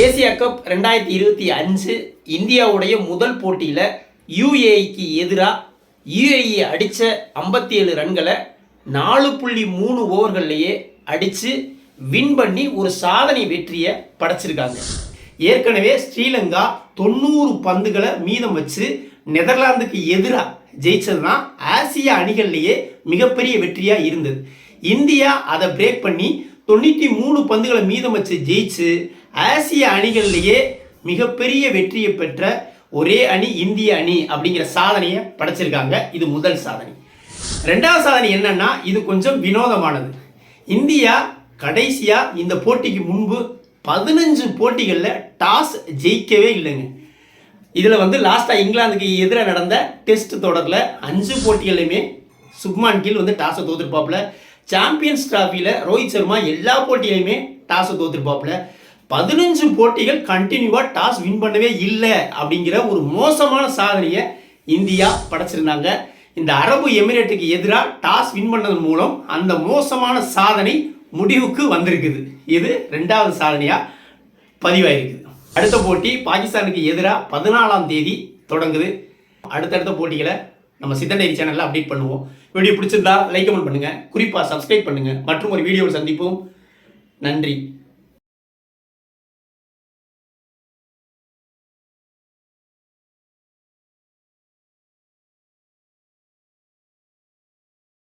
Asia cup ரெண்டாயிரத்தி இருபத்தி அஞ்சு இந்தியாவுடைய முதல் போட்டியில் யுஏஇக்கு எதிராக யுஏஇ அடித்த ஐம்பத்தி ஏழு ரன்களை நாலு புள்ளி மூணு ஓவர்கள்லையே அடித்து வின் பண்ணி ஒரு சாதனை வெற்றியை படைச்சிருக்காங்க. ஏற்கனவே ஸ்ரீலங்கா தொண்ணூறு பந்துகளை மீதம் வச்சு நெதர்லாந்துக்கு எதிராக ஜெயிச்சது தான் ஆசிய அணிகள்லேயே மிகப்பெரிய வெற்றியாக இருந்தது. இந்தியா அதை பிரேக் பண்ணி தொண்ணூற்றி மூணு பந்துகளை மீதம் வச்சு ஜெயிச்சு ஆசிய அணிகள்லேயே மிகப்பெரிய வெற்றியை பெற்ற ஒரே அணி இந்திய அணி அப்படிங்கிற சாதனையை படைச்சிருக்காங்க. இது முதல் சாதனை. ரெண்டாவது சாதனை என்னன்னா இது கொஞ்சம் வினோதமானது. இந்தியா கடைசியாக இந்த போட்டிக்கு முன்பு பதினஞ்சு போட்டிகளில் டாஸ் ஜெயிக்கவே இல்லைங்க. இதில் வந்து லாஸ்ட்டாக இங்கிலாந்துக்கு எதிராக நடந்த டெஸ்ட் தொடரில் அஞ்சு போட்டிகளையுமே சுப்மான் கில் வந்து டாஸை தோத்துருப்பாப்புல. சாம்பியன்ஸ் டிராஃபியில் ரோஹித் சர்மா எல்லா போட்டியிலையுமே டாஸை தோத்துருப்பாப்புல. பதினஞ்சு போட்டிகள் கண்டினியூவாக டாஸ் வின் பண்ணவே இல்லை அப்படிங்கிற ஒரு மோசமான சாதனையை இந்தியா படைச்சிருந்தாங்க. இந்த அரபு எமிரேட்டுக்கு எதிராக டாஸ் வின் பண்ணதன் மூலம் அந்த மோசமான சாதனை முடிவுக்கு வந்திருக்குது. இது ரெண்டாவது சாதனையாக பதிவாயிருக்குது அடுத்த போட்டி பாகிஸ்தானுக்கு எதிராக பதினாலாம் தேதி தொடங்குது. அடுத்தடுத்த போட்டிகளை நம்ம சித்தண்டேரி சேனலில் அப்டேட் பண்ணுவோம். வீடியோ பிடிச்சிருந்தா லைக் கமெண்ட் பண்ணுங்கள் குறிப்பாக சப்ஸ்கிரைப் பண்ணுங்கள் மற்றும் ஒரு வீடியோவில் சந்திப்போம். நன்றி.